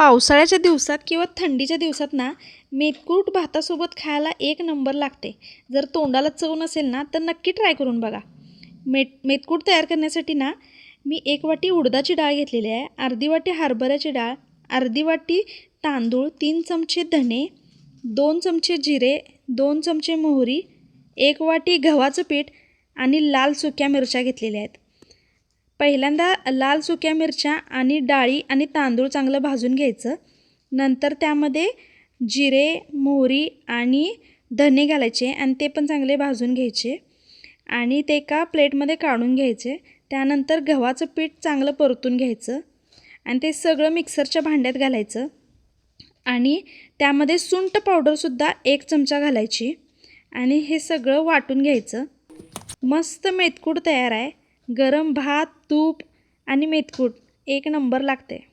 पावसाळ्याच्या दिवसात किंवा थंडीच्या दिवसात ना मेतकूट भातासोबत खायला एक नंबर लागते. जर तोंडाला चव नसेल ना तर नक्की ट्राय करून बघा. मेट मेतकूट तयार करण्यासाठी ना मी एक वाटी उडदाची डाळ घेतलेली आहे अर्धी वाटी हरभऱ्याची डाळ अर्धी वाटी तांदूळ तीन चमचे धणे दोन चमचे जिरे दोन चमचे मोहरी एक वाटी गव्हाचं पीठ आणि लाल सुक्या मिरच्या घेतलेल्या आहेत. पहिल्यांदा लाल सुक्या मिरच्या आणि डाळी आणि तांदूळ चांगलं भाजून घ्यायचं. नंतर त्यामध्ये जिरे मोहरी आणि धने घालायचे आणि ते पण चांगले भाजून घ्यायचे. आणि ते एका प्लेटमध्ये काढून घ्यायचे. त्यानंतर गव्हाचं पीठ चांगलं परतून घ्यायचं. आणि ते सगळं मिक्सरच्या भांड्यात घालायचं. आणि त्यामध्ये सुंट पावडरसुद्धा एक चमचा घालायची. आणि हे सगळं वाटून घ्यायचं. मस्त मेथकूड तयार आहे. गरम भात तूप आणि मेथकूट एक नंबर लागते.